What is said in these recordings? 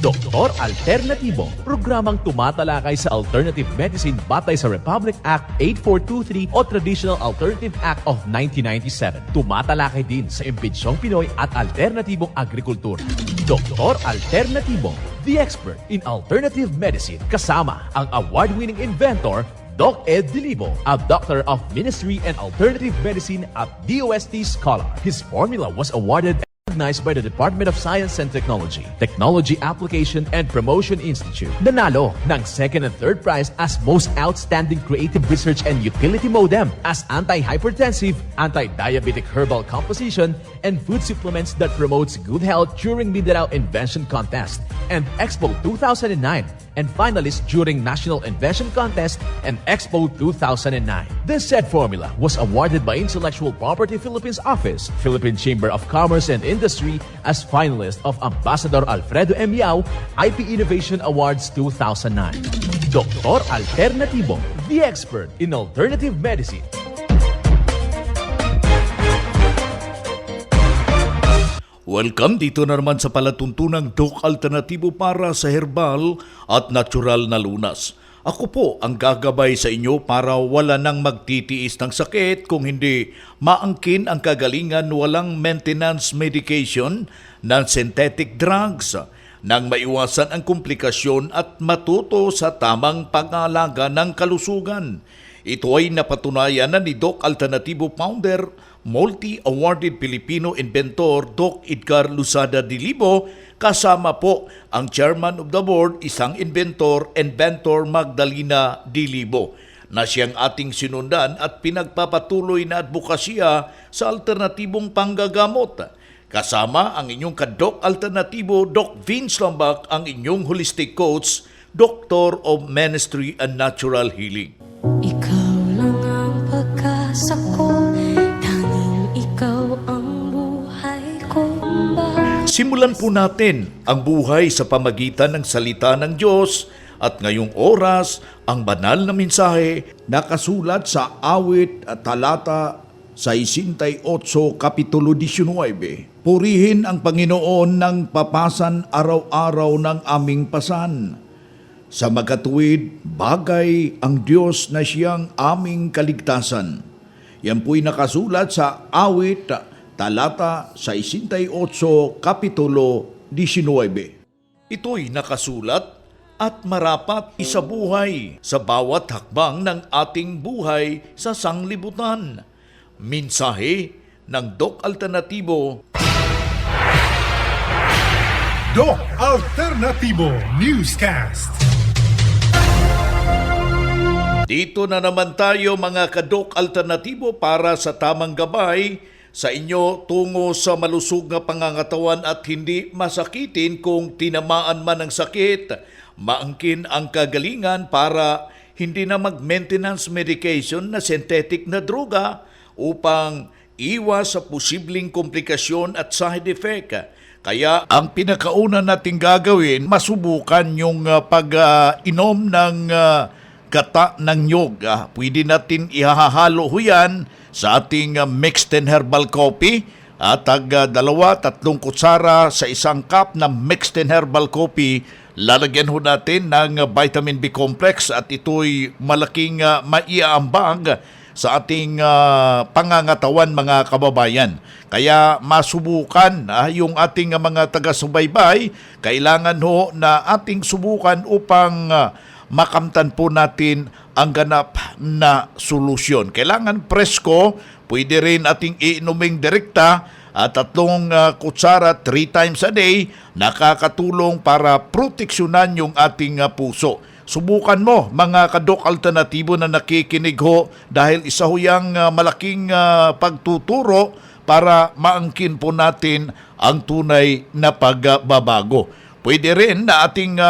Doktor Alternatibo, programang tumatalakay sa alternative medicine batay sa Republic Act 8423 o Traditional Alternative Act of 1997. Tumatalakay din sa imbitsyong Pinoy at alternatibong agrikultura. Doktor Alternatibo, the expert in alternative medicine kasama ang award-winning inventor Doc Ed Dilibo, a doctor of ministry and alternative medicine at DOST Scholar. His formula was awarded recognized by the Department of Science and Technology, Technology Application and Promotion Institute. Nanalo ng second and third prize as Most Outstanding Creative Research and Utility Modem as anti-hypertensive, anti-diabetic herbal composition, and food supplements that promotes good health during Mindanao Invention Contest and Expo 2009 and finalist during National Invention Contest and Expo 2009. This said formula was awarded by Intellectual Property Philippines Office, Philippine Chamber of Commerce and Industry as finalist of Ambassador Alfredo M. Yao IP Innovation Awards 2009. Doktor Alternativo, the expert in alternative medicine. Welcome dito na naman sa palatuntunang Doc Alternatibo para sa herbal at natural na lunas. Ako po ang gagabay sa inyo para wala nang magtitiis ng sakit kung hindi maangkin ang kagalingan walang maintenance medication ng synthetic drugs nang maiwasan ang komplikasyon at matuto sa tamang pag-aalaga ng kalusugan. Ito ay napatunayan na ni Doc Alternativo founder, multi-awarded Filipino inventor Doc Edgar Lusada Dilibo kasama po ang chairman of the board, isang inventor, inventor Magdalena Dilibo na siyang ating sinundan at pinagpapatuloy na advokasya sa alternatibong panggagamot. Kasama ang inyong kadok alternatibo, Doc Vince Lambak, ang inyong holistic coach, Doctor of Ministry and Natural Healing. Ikaw lang ang pag-asa Simulan po natin ang buhay sa pamagitan ng salita ng Diyos at ngayong oras ang banal na mensahe nakasulat sa awit at talata sa 68 Kapitulo 19. Purihin ang Panginoon ng papasan araw-araw ng aming pasan. Sa magkatuwid, bagay ang Diyos na siyang aming kaligtasan. Yan po'y nakasulat sa awit talata sa 68 Kapitulo 19. Ito'y nakasulat at marapat isabuhay sa bawat hakbang ng ating buhay sa sanglibutan. Mensahe ng Doc Alternatibo Doc Alternativo Newscast. Dito na naman tayo mga kadok alternatibo para sa tamang gabay sa inyo tungo sa malusog na pangangatawan at hindi masakitin kung tinamaan man ng sakit. Maangkin ang kagalingan para hindi na mag-maintenance medication na synthetic na droga upang iwas sa posibleng komplikasyon at side effect. Kaya ang pinakauna nating gagawin, masubukan yung uh, pag-inom ng uh, gata ng nyog. Ah, pwede natin ihahalo ho yan sa ating ah, mixed and herbal coffee at tag ah, dalawa, tatlong kutsara sa isang cup na mixed and herbal coffee. Lalagyan ho natin ng ah, vitamin B complex at ito'y malaking uh, maiaambag sa ating ah, pangangatawan mga kababayan. Kaya masubukan ah, yung ating ah, mga taga-subaybay, kailangan ho na ating subukan upang ah, makamtan po natin ang ganap na solusyon. Kailangan presko, pwede rin ating iinuming direkta at tatlong ah, kutsara three times a day nakakatulong para proteksyonan yung ating ah, puso. Subukan mo mga kadok alternatibo na nakikinig ho dahil isa ho yung ah, malaking ah, pagtuturo para maangkin po natin ang tunay na pagbabago. Pwede rin na ating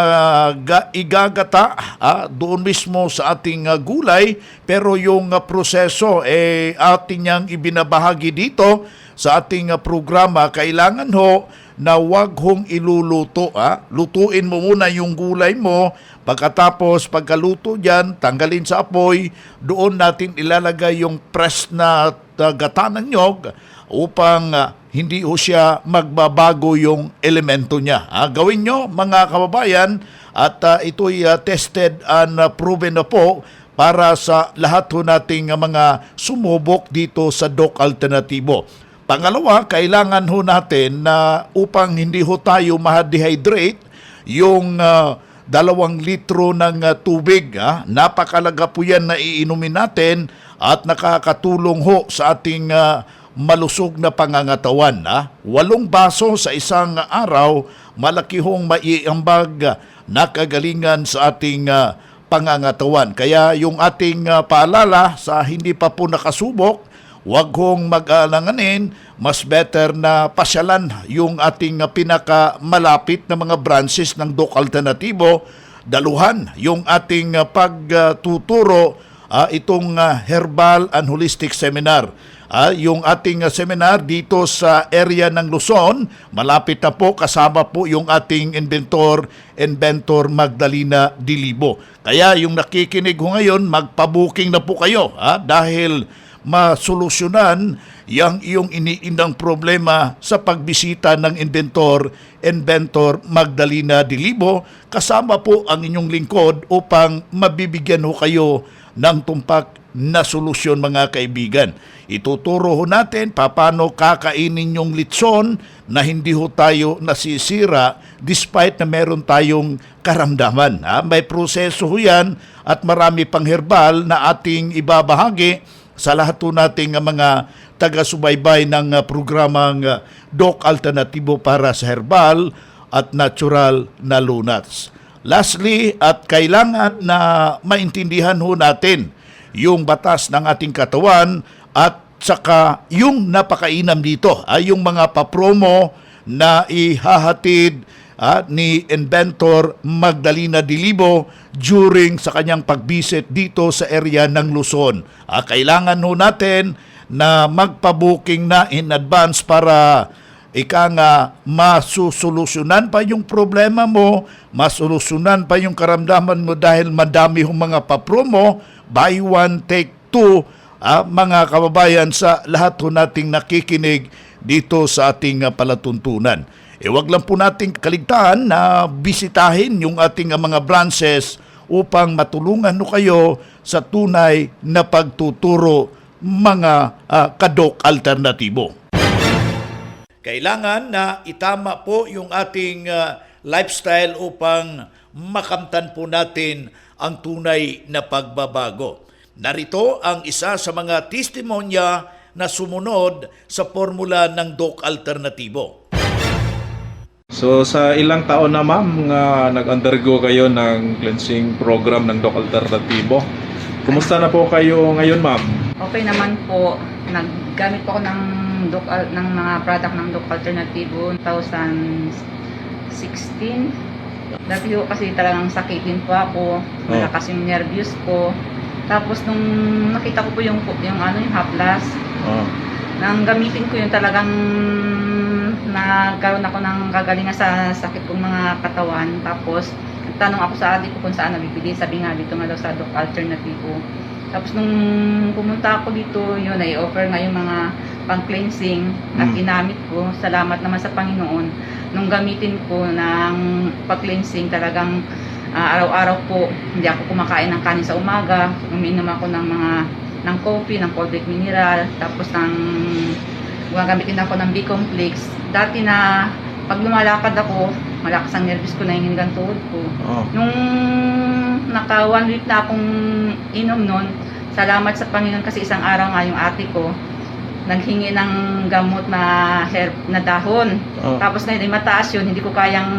ga- igagata ah, doon mismo sa ating ah, gulay pero yung ah, proseso eh ating niyang ibinabahagi dito sa ating ah, programa kailangan ho na wag hong iluluto. Ah. Lutuin mo muna yung gulay mo pagkatapos pagkaluto diyan tanggalin sa apoy doon natin ilalagay yung press na ah, gata ng nyog upang ah, hindi ho siya magbabago yung elemento niya. Ah, gawin nyo mga kababayan at ah, ito'y ah, tested and ah, proven na po para sa lahat ho nating mga sumubok dito sa DOC Alternatibo. Pangalawa, kailangan ho natin na upang hindi ho tayo ma-dehydrate yung ah, dalawang litro ng ah, tubig. ah. Napakalaga po yan na iinumin natin at nakakatulong ho sa ating ah, malusog na pangangatawan. ah. Walong baso sa isang araw, malaki hong maiambag ah, na kagalingan sa ating ah, pangangatawan. Kaya yung ating ah, paalala sa hindi pa po nakasubok, Huwag hong mag-alanganin, mas better na pasyalan yung ating uh, pinakamalapit na mga branches ng DOC Alternatibo. Daluhan yung ating uh, pagtuturo uh, itong uh, Herbal and Holistic Seminar. Ah, yung ating uh, seminar dito sa area ng Luzon, malapit na po kasama po yung ating inventor, inventor Magdalena Dilibo. Kaya yung nakikinig ho ngayon, magpabuking na po kayo ah, dahil masolusyonan yang iyong iniindang problema sa pagbisita ng inventor, inventor Magdalena Dilibo, kasama po ang inyong lingkod upang mabibigyan ho kayo ng tumpak na solusyon mga kaibigan. Ituturo ho natin paano kakainin yung litson na hindi ho tayo nasisira despite na meron tayong karamdaman. Ha? May proseso ho yan at marami pang herbal na ating ibabahagi sa lahat nating uh, mga taga-subaybay ng uh, programang uh, Doc Alternatibo para sa Herbal at Natural na Lunats. Lastly, at kailangan na maintindihan ho natin yung batas ng ating katawan at saka yung napakainam dito ay yung mga papromo na ihahatid ah, ni inventor Magdalena Dilibo during sa kanyang pagbisit dito sa area ng Luzon. Ah, kailangan ho natin na magpa-booking na in advance para ika nga masusolusyonan pa yung problema mo, masolusyonan pa yung karamdaman mo dahil madami hong mga papromo, buy one, take two, ah, mga kababayan sa lahat ho nating nakikinig dito sa ating ah, palatuntunan. E wag lang po nating kaligtaan na bisitahin yung ating ah, mga branches upang matulungan no kayo sa tunay na pagtuturo mga ah, kadok alternatibo. Kailangan na itama po yung ating ah, lifestyle upang makamtan po natin ang tunay na pagbabago. Narito ang isa sa mga testimonya na sumunod sa formula ng DOC Alternatibo. So sa ilang taon na ma'am nga nag-undergo kayo ng cleansing program ng Doc Alternatibo. Kumusta na po kayo ngayon ma'am? Okay naman po. Naggamit po ako ng Doc, ng mga product ng Doc Alternativo 2016. Dati po kasi talagang sakitin po ako. Malakas yung nervous ko. Tapos nung nakita ko po yung, yung ano yung haplas, Oh. nang gamitin ko yun talagang nagkaroon ako ng kagalingan sa sakit kong mga katawan. Tapos, nagtanong ako sa adik ko kung saan nabibili. Sabi nga dito nga daw sa Doc Alternativo. Tapos nung pumunta ako dito, yun ay offer nga yung mga pang-cleansing at Mm. ginamit ko. Salamat naman sa Panginoon. Nung gamitin ko ng pag-cleansing, talagang ah, araw-araw po, hindi ako kumakain ng kanin sa umaga. Uminom ako ng mga ng coffee, ng cold drink mineral, tapos ng gagamitin ako ng B-complex. Dati na pag lumalakad ako, malakas ang nervous ko, nahingingan tuhod ko. Oh. Nung naka one week na akong inom nun, salamat sa Panginoon kasi isang araw nga yung ate ko, naghingi ng gamot na herb na dahon. Oh. Tapos ngayon ay mataas yun, hindi ko kayang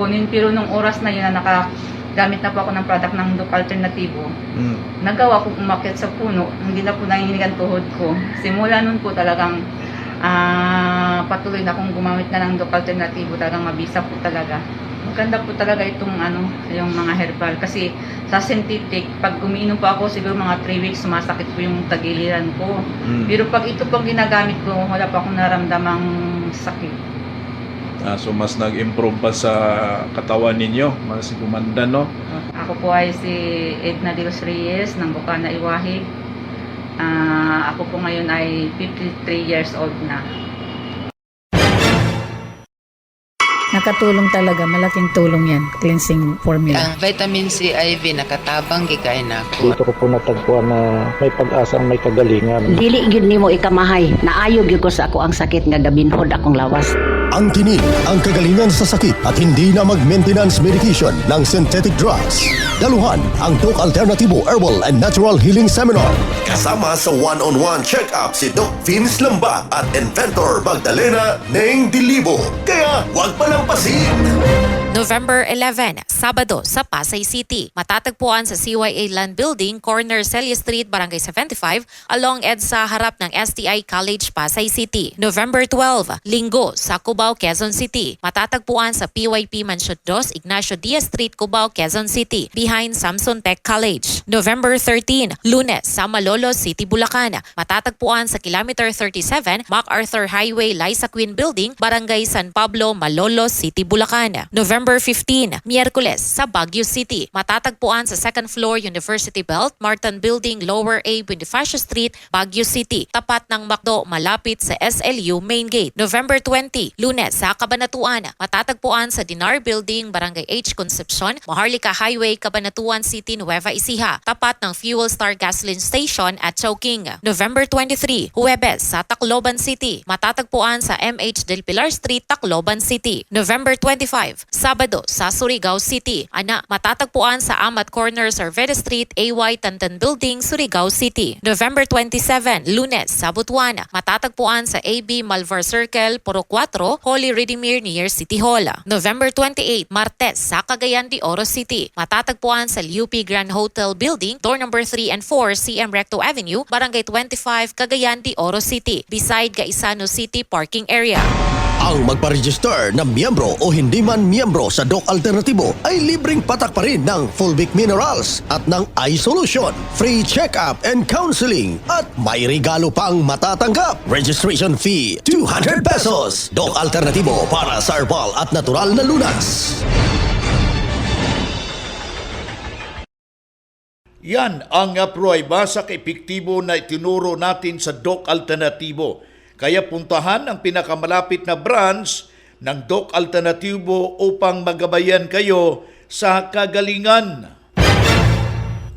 kunin. Pero nung oras na yun na nakagamit na po ako ng product ng Doc Alternativo, Mm. nagawa ko umakyat sa puno, hindi na po nanginginig ang tuhod ko. Simula nun po talagang ah, patuloy na akong gumamit na ng Doc Alternativo, talagang mabisa po talaga. Maganda po talaga itong ano, yung mga herbal. Kasi sa synthetic, pag umiinom po ako, siguro mga 3 weeks, sumasakit po yung tagiliran ko. Mm. Pero pag ito pang ginagamit ko, wala pa akong naramdamang sakit. Ah, so mas nag-improve pa sa katawan ninyo, mas gumanda no? Ako po ay si Edna de los Reyes ng Bukana Iwahig. Ah, ako po ngayon ay 53 years old na. Nakatulong talaga, malaking tulong yan, cleansing formula. Ang vitamin C IV nakatabang gikay na ako. Dito ko po natagpuan na may pag-asang may kagalingan. Dili gyud nimo ikamahay. Naayo gyud ko sa ako ang sakit nga gabinhod akong lawas. Ang tinig, ang kagalingan sa sakit at hindi na mag-maintenance medication ng synthetic drugs. Daluhan ang Doc Alternativo Herbal and Natural Healing Seminar. Kasama sa one-on-one check-up si Doc Vince Lamba at Inventor Magdalena Neng Dilibo. Kaya huwag Papacito. November 11, Sabado sa Pasay City. Matatagpuan sa CYA Land Building, corner Celia Street, Barangay 75, along EDSA harap ng STI College, Pasay City. November 12, Linggo sa Cubao, Quezon City. Matatagpuan sa PYP Mansion 2, Ignacio Diaz Street, Cubao, Quezon City, behind Samson Tech College. November 13, Lunes sa Malolo City, Bulacan. Matatagpuan sa Kilometer 37, MacArthur Highway, Liza Queen Building, Barangay San Pablo, Malolo City, Bulacan. November 15, Miyerkules sa Baguio City. Matatagpuan sa second floor University Belt, Martin Building, Lower A, Bonifacio Street, Baguio City. Tapat ng McDo, malapit sa SLU Main Gate. November 20, Lunes sa Cabanatuan. Matatagpuan sa Dinar Building, Barangay H. Concepcion, Maharlika Highway, Cabanatuan City, Nueva Ecija. Tapat ng Fuel Star Gasoline Station at Chowking. November 23, Huwebes sa Tacloban City. Matatagpuan sa MH Del Pilar Street, Tacloban City. November 25, Sabado sa Surigao City. Ana, matatagpuan sa Amat Corner, Cervera Street, AY Tantan Building, Surigao City. November 27, Lunes sa Butuan. Matatagpuan sa AB Malvar Circle, Puro 4, Holy Redeemer near City Hall. November 28, Martes sa Cagayan de Oro City. Matatagpuan sa UP Grand Hotel Building, door number 3 and 4, CM Recto Avenue, Barangay 25, Cagayan de Oro City, beside Gaisano City Parking Area. Ang magpa-register na miyembro o hindi man miyembro sa Doc Alternatibo ay libreng patak pa rin ng Fulvic Minerals at ng iSolution. Free check-up and counseling at may regalo pang matatanggap. Registration fee 200 pesos. Doc Alternatibo para sa herbal at natural na lunas. Yan ang pruweba sa epektibo na itinuro natin sa Doc Alternatibo. Kaya puntahan ang pinakamalapit na branch ng Doc Alternatibo upang magabayan kayo sa kagalingan.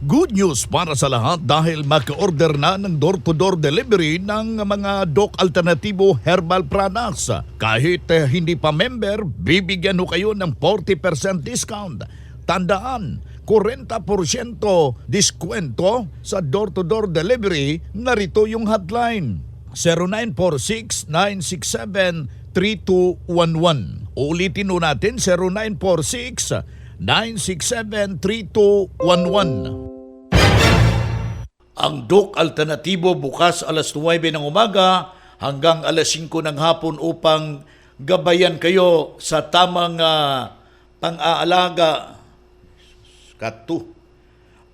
Good news para sa lahat dahil maka-order na ng door-to-door delivery ng mga Doc Alternatibo Herbal Products. Kahit eh, hindi pa member, bibigyan ho kayo ng 40% discount. Tandaan, 40% diskwento sa door-to-door delivery, narito yung hotline. 0946-967-3211. Ulitin ho natin, 0946-967-3211. Ang DOC Alternatibo bukas alas 9 ng umaga hanggang alas 5 ng hapon upang gabayan kayo sa tamang ah, pang-aalaga. Katu.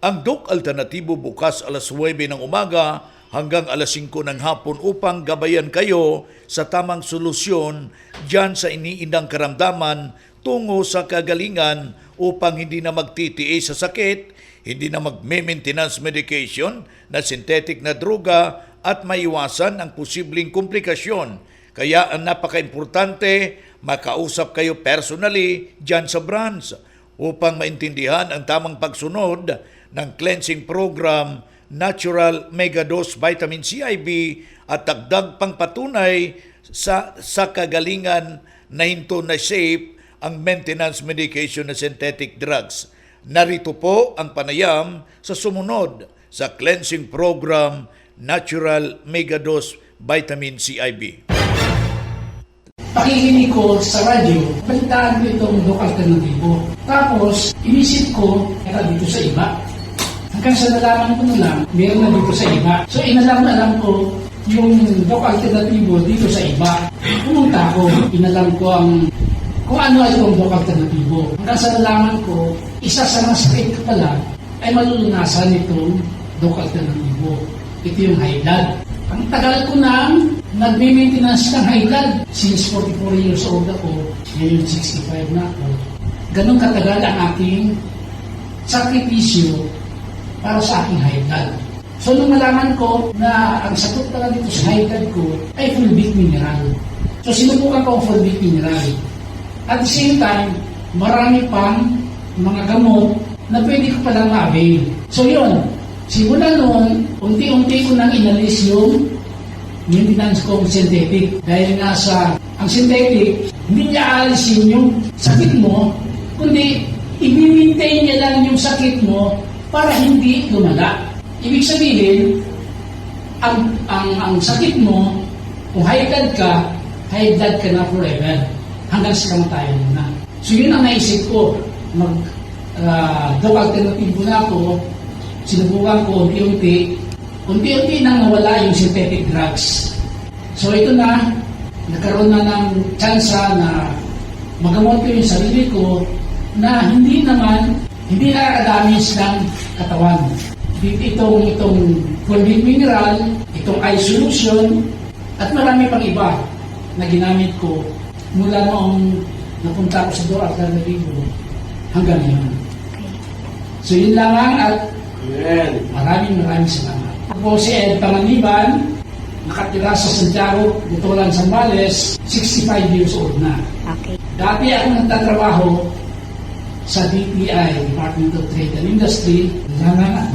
Ang DOC Alternatibo bukas alas 9 ng umaga hanggang alas 5 ng hapon upang gabayan kayo sa tamang solusyon dyan sa iniindang karamdaman tungo sa kagalingan upang hindi na magtitiis sa sakit, hindi na magme-maintenance medication na synthetic na droga at maiwasan ang posibleng komplikasyon. Kaya ang napaka-importante, makausap kayo personally dyan sa branch upang maintindihan ang tamang pagsunod ng cleansing program Natural Megadose Vitamin CIB at dagdag pang patunay sa, sa kagalingan na hinto na safe ang maintenance medication na synthetic drugs. Narito po ang panayam sa sumunod sa cleansing program Natural Megadose Vitamin CIB. pakikinig ko sa radyo, balitaan ko itong Doc Alternativo. Tapos, inisip ko, ito dito sa iba. Hanggang sa nalaman ko na lang, meron na dito sa iba. So, inalam na lang ko yung Doc Alternativo dito sa iba. Pumunta ako, inalam ko ang kung ano ay itong Doc Alternativo. Hanggang sa nalaman ko, isa sa mga sakit ko pala ay malulunasan itong Doc Alternativo. Ito yung high. Ang tagal ko nang nagme-maintenance ng high. Since 44 years old ako, ngayon 65 na ako. Ganon katagal ang aking sakripisyo para sa aking high. So nung nalaman ko na ang sagot pala dito sa high ko ay fulvic mineral. So sinubukan ko ang fulvic mineral. At the same time, marami pang mga gamot na pwede ko palang ma-avail. So yun, simula noon, unti-unti ko nang inalis yung maintenance kong synthetic. Dahil nga sa ang synthetic, hindi niya alisin yung sakit mo, kundi i-maintain niya lang yung sakit mo para hindi lumala. Ibig sabihin, ang, ang, ang sakit mo, kung high blood ka, high blood ka na forever. Hanggang sa kamatayan mo na. So yun ang naisip ko. Mag, uh, dog alternative na ako, sinubukan ko unti-unti, unti-unti nang nawala yung synthetic drugs. So ito na, nagkaroon na ng tsansa na magamot ko yung sarili ko na hindi naman, hindi nakakadamage ng katawan. Itong, itong fulvic mineral, itong eye solution, at marami pang iba na ginamit ko mula noong napunta ko sa Door Alternativo hanggang ngayon. So yun lamang at maraming maraming salamat. Ako si Ed Panganiban, nakatira sa Santiago, Butolan, Zambales, 65 years old na. Okay. Dati ako nagtatrabaho sa DTI, Department of Trade and Industry. Salamat.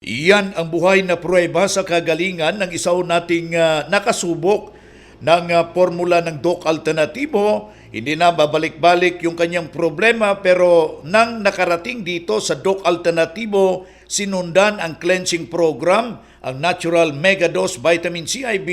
Iyan ang buhay na pruweba sa kagalingan ng isaw nating ah, nakasubok ng ah, formula ng Doc Alternatibo. Hindi na babalik-balik yung kanyang problema pero nang nakarating dito sa Doc Alternatibo, sinundan ang cleansing program, ang Natural Megadose Vitamin CIB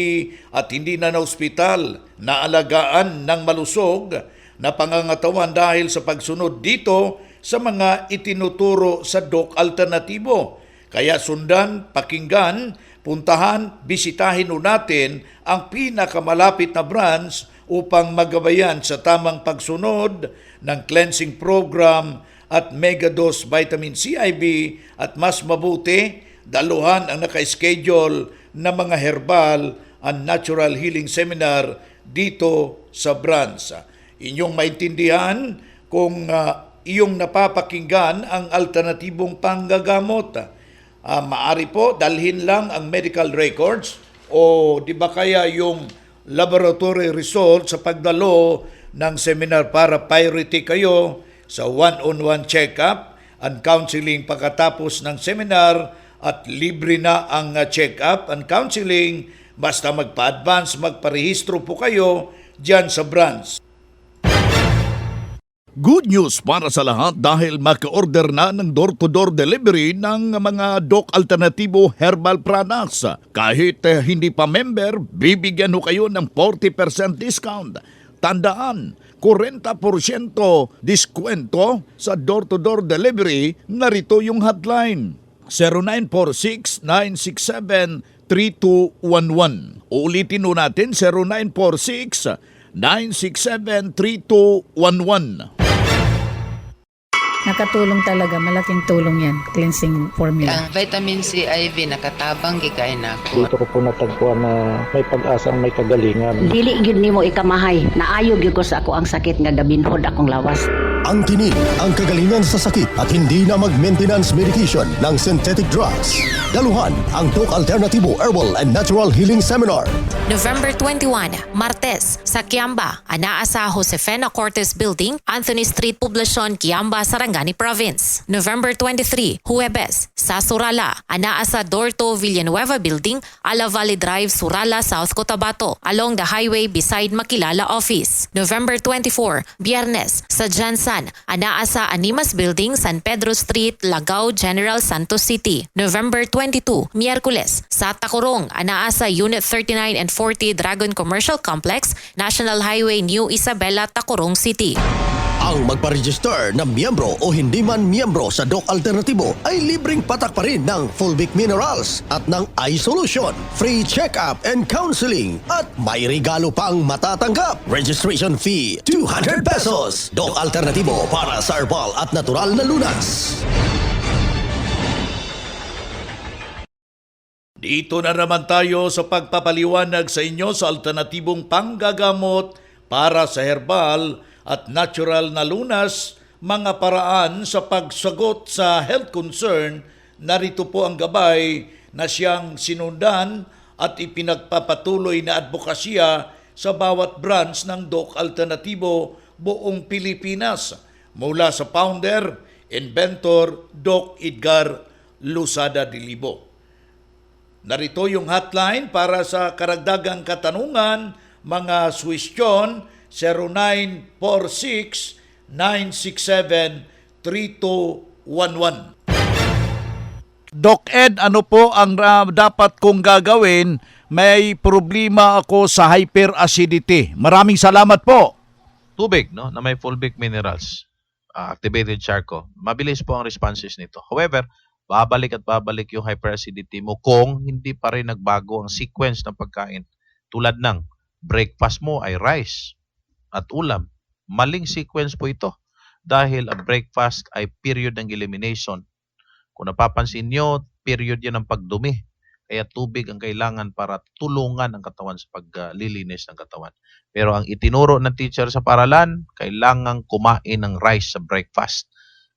at hindi na na ospital, naalagaan malusog na pangangatawan dahil sa pagsunod dito sa mga itinuturo sa Doc Alternatibo. Kaya sundan, pakinggan, puntahan, bisitahin o natin ang pinakamalapit na branch upang magabayan sa tamang pagsunod ng cleansing program at Megadose Vitamin CIB at mas mabuti, daluhan ang naka-schedule na mga herbal and natural healing seminar dito sa branch. Inyong maintindihan kung ah, iyong napapakinggan ang alternatibong panggagamot. Ah, maari po dalhin lang ang medical records o di ba kaya yung laboratory result sa pagdalo ng seminar para priority kayo sa one-on-one check-up and counseling pagkatapos ng seminar at libre na ang ah, check-up and counseling basta magpa-advance, magparehistro po kayo dyan sa branch. Good news para sa lahat dahil maka-order na ng door-to-door delivery ng mga Doc Alternatibo Herbal Products. Kahit eh, hindi pa member, bibigyan ho kayo ng 40% discount. Tandaan, 40% diskwento sa door-to-door delivery, narito yung hotline. 0946-967-3211. Ulitin ho natin, 0946-967-3211. Nakatulong talaga, malaking tulong yan, cleansing formula. Ang vitamin C IV nakatabang gigay na ako. Dito ko po natagpuan na may pag-asang may kagalingan. Dili gyud nimo ikamahay. Naayo gyud ko sa ako ang sakit nga gabinhod akong lawas. Ang tinig, ang kagalingan sa sakit at hindi na mag-maintenance medication ng synthetic drugs. Daluhan ang Doc Alternativo Herbal and Natural Healing Seminar. November 21, Martes, sa Kiamba, anaa sa Josefina Cortes Building, Anthony Street, Poblacion, Kiamba, Sarangani Province. November 23, Huwebes, sa Surala, anaa sa Dorto Villanueva Building, Ala Valley Drive, Surala, South Cotabato, along the highway beside Makilala Office. November 24, Biyernes, sa Jansan, anaa sa Animas Building, San Pedro Street, Lagao, General Santos City. November 22, Miyerkules, sa Tacorong, anaa sa Unit 39 and 40 Dragon Commercial Complex, National Highway New Isabela, Tacorong City. Ang magpa-register na miyembro o hindi man miyembro sa Doc Alternatibo ay libreng patak pa rin ng Fulvic Minerals at ng Eye Solution, free check-up and counseling at may regalo pang matatanggap. Registration fee 200 pesos. Doc Alternatibo para sa herbal at natural na lunas. Dito na naman tayo sa pagpapaliwanag sa inyo sa alternatibong panggagamot para sa herbal at natural na lunas, mga paraan sa pagsagot sa health concern. Narito po ang gabay na siyang sinundan at ipinagpapatuloy na advokasya sa bawat branch ng Doc Alternatibo buong Pilipinas mula sa founder, inventor Doc Edgar Lusada Dilibo. Narito yung hotline para sa karagdagang katanungan, mga suwestyon 0946-967-3211. Doc Ed, ano po ang ah, dapat kong gagawin? May problema ako sa hyperacidity. Maraming salamat po. tubig no na may fulvic minerals uh, activated charcoal mabilis po ang responses nito however babalik at babalik yung hyperacidity mo kung hindi pa rin nagbago ang sequence ng pagkain tulad ng breakfast mo ay rice at ulam maling sequence po ito dahil ang breakfast ay period ng elimination kung napapansin nyo period yan ng pagdumi kaya tubig ang kailangan para tulungan ang katawan sa paglilinis ng katawan. Pero ang itinuro ng teacher sa paralan, kailangan kumain ng rice sa breakfast.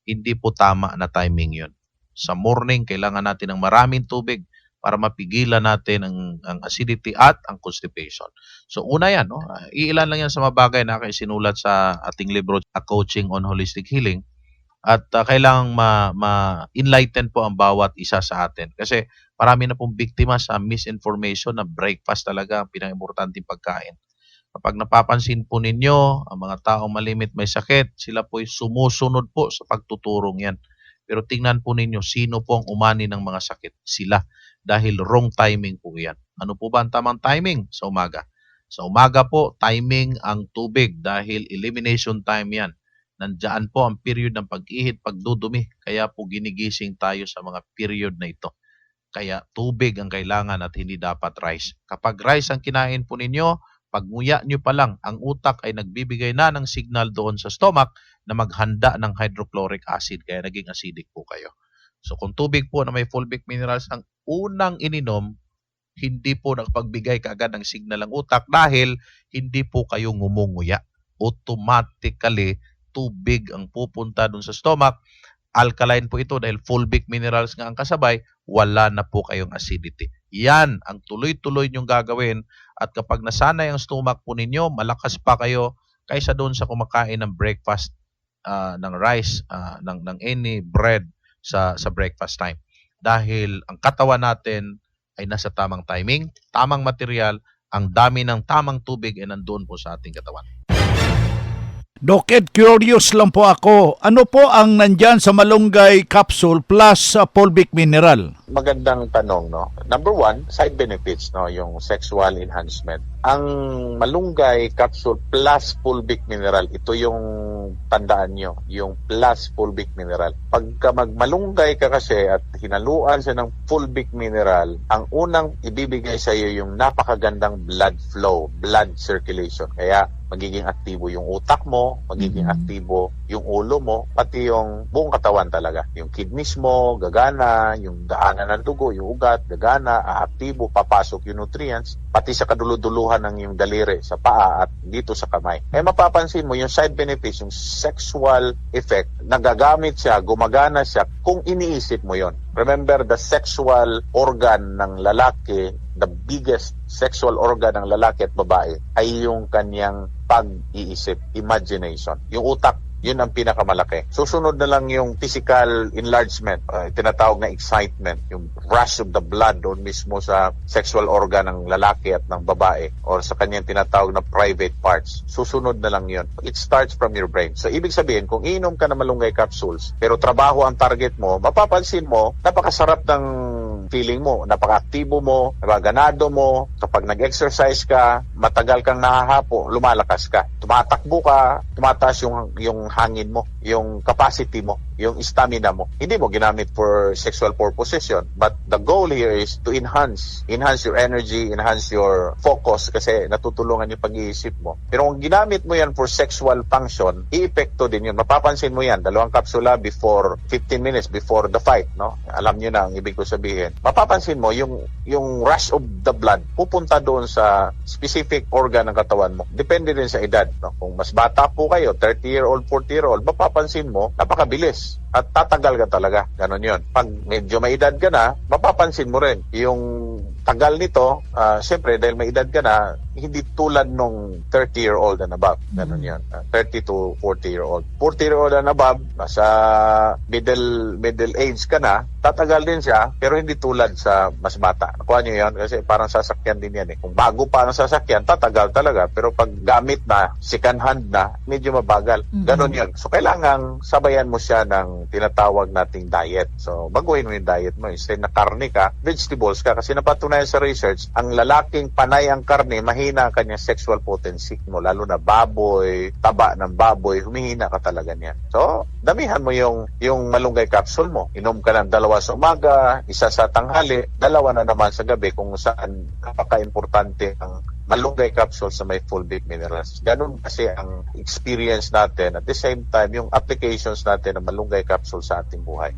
Hindi po tama na timing yun. Sa morning, kailangan natin ng maraming tubig para mapigilan natin ang, ang acidity at ang constipation. So una yan, no? Ah, iilan lang yan sa mga bagay na sinulat sa ating libro, A Coaching on Holistic Healing. At uh, kailangang ma, ma-enlighten po ang bawat isa sa atin. Kasi marami na pong biktima sa misinformation na breakfast talaga ang pinaka-importanting pagkain. Kapag napapansin po ninyo, ang mga taong malimit may sakit, sila po'y sumusunod po sa pagtuturong yan. Pero tingnan po ninyo, sino po ang umani ng mga sakit? Sila. Dahil wrong timing po yan. Ano po ba ang tamang timing? Sa umaga. Sa umaga po, timing ang tubig dahil elimination time yan. Nandiyan po ang period ng pag-ihit, pagdudumi. Kaya po ginigising tayo sa mga period na ito. Kaya tubig ang kailangan at hindi dapat rice. Kapag rice ang kinain po ninyo, pagmuya nyo pa lang, ang utak ay nagbibigay na ng signal doon sa stomach na maghanda ng hydrochloric acid. Kaya naging acidic po kayo. So kung tubig po na may fulvic minerals ang unang ininom, hindi po nakapagbigay kaagad ng signal ang utak dahil hindi po kayo ngumunguya. Automatically, tubig ang pupunta dun sa stomach. Alkaline po ito dahil fulvic minerals nga ang kasabay, wala na po kayong acidity. Yan ang tuloy-tuloy nyong gagawin at kapag nasanay ang stomach po ninyo, malakas pa kayo kaysa doon sa kumakain ng breakfast ah, ng rice, ah, ng, ng any bread sa, sa breakfast time. Dahil ang katawan natin ay nasa tamang timing, tamang material, ang dami ng tamang tubig ay nandoon po sa ating katawan. Doc Ed, curious lang po ako. Ano po ang nandyan sa malunggay capsule plus sa fulvic mineral? Magandang tanong, no? Number one, side benefits, no? Yung sexual enhancement. Ang malunggay capsule plus fulvic mineral, ito yung tandaan nyo, yung plus fulvic mineral. Pagka magmalunggay ka kasi at hinaluan siya ng fulvic mineral, ang unang ibibigay sa iyo yung napakagandang blood flow, blood circulation. Kaya magiging aktibo yung utak mo, magiging aktibo yung ulo mo, pati yung buong katawan talaga. Yung kidneys mo, gagana, yung daanan ng dugo, yung ugat, gagana, aaktibo, papasok yung nutrients, pati sa kaduluduluhan ng yung daliri sa paa at dito sa kamay. Eh mapapansin mo yung side benefits, yung sexual effect, nagagamit siya, gumagana siya kung iniisip mo yon. Remember, the sexual organ ng lalaki, the biggest sexual organ ng lalaki at babae ay yung kanyang pag-iisip, imagination. Yung utak, yun ang pinakamalaki. Susunod na lang yung physical enlargement, uh, tinatawag na excitement, yung rush of the blood doon mismo sa sexual organ ng lalaki at ng babae or sa kanyang tinatawag na private parts. Susunod na lang yun. It starts from your brain. So, ibig sabihin, kung inom ka ng malunggay capsules, pero trabaho ang target mo, mapapansin mo, napakasarap ng feeling mo, napaka-aktibo mo, nabaganado mo, kapag nag-exercise ka, matagal kang nahahapo, lumalakas ka. Tumatakbo ka, tumataas yung, yung hangin mo, yung capacity mo, yung stamina mo. Hindi mo ginamit for sexual purposes yun. But the goal here is to enhance. Enhance your energy, enhance your focus kasi natutulungan yung pag-iisip mo. Pero kung ginamit mo yan for sexual function, i-epekto din yun. Mapapansin mo yan, dalawang kapsula before 15 minutes before the fight, no? Alam nyo na ang ibig ko sabihin. Mapapansin mo, yung, yung rush of the blood pupunta doon sa specific organ ng katawan mo. Depende din sa edad, no? Kung mas bata po kayo, 30-year-old, 40-year-old, mapapansin mo, napakabilis at tatagal ka talaga. Ganon yon. Pag medyo may edad ka na, mapapansin mo rin yung tagal nito, ah, siyempre dahil may edad ka na, hindi tulad nung 30-year-old and above. Ganon yan. Ah, 30 to 40-year-old. 40-year-old and above, nasa middle middle age ka na, tatagal din siya, pero hindi tulad sa mas bata. Nakuha niyo yan? Kasi parang sasakyan din yan eh. Kung bago pa ang sasakyan, tatagal talaga. Pero pag gamit na, second hand na, medyo mabagal. Ganon yan. So, kailangan sabayan mo siya ng tinatawag nating diet. So, baguhin mo yung diet mo. Instead na karne ka, vegetables ka. Kasi napatunayan sa research, ang lalaking panay ang karne, mahina ang kanyang sexual potency mo. Lalo na baboy, taba ng baboy, humihina ka talaga niyan. So, damihan mo yung, yung malunggay capsule mo. Inom ka ng dalawa sa umaga, isa sa tanghali, dalawa na naman sa gabi kung saan napaka-importante ang malunggay capsule sa may fulvic minerals. Ganun kasi ang experience natin at the same time yung applications natin ng malunggay capsule sa ating buhay.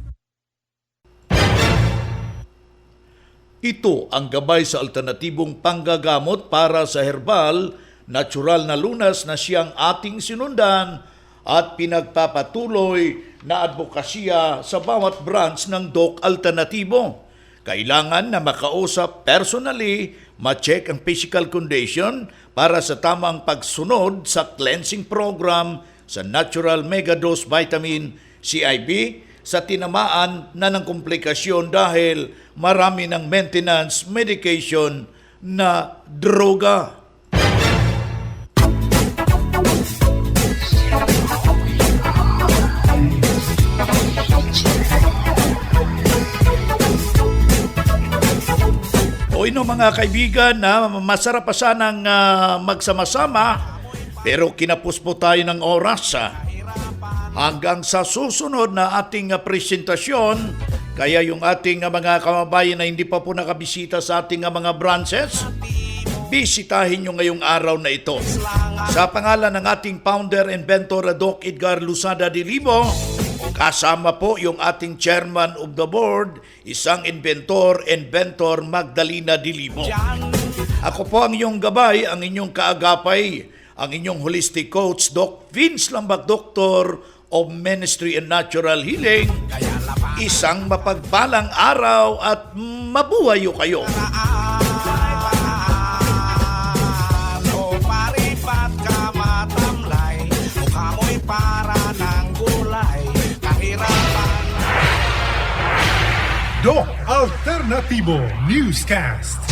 Ito ang gabay sa alternatibong panggagamot para sa herbal, natural na lunas na siyang ating sinundan at pinagpapatuloy na advokasya sa bawat branch ng DOC Alternatibo. Kailangan na makausap personally, ma-check ang physical condition para sa tamang pagsunod sa cleansing program sa Natural Megadose Vitamin CIB sa tinamaan na ng komplikasyon dahil marami ng maintenance medication na droga. O ino mga kaibigan na masarap pa sanang ah, magsama-sama pero kinapos po tayo ng oras. ah. Hanggang sa susunod na ating presentasyon, kaya yung ating mga kababayan na hindi pa po nakabisita sa ating mga branches, bisitahin nyo ngayong araw na ito. Sa pangalan ng ating founder inventor Doc Edgar Lusada de Libo, kasama po yung ating chairman of the board, isang inventor, inventor Magdalena de Libo. Ako po ang inyong gabay, ang inyong kaagapay, ang inyong holistic coach, Doc Vince Lambak, Doctor of Ministry and Natural Healing. Isang mapagpalang araw at mabuhayo kayo. Doc Alternativo Newscast.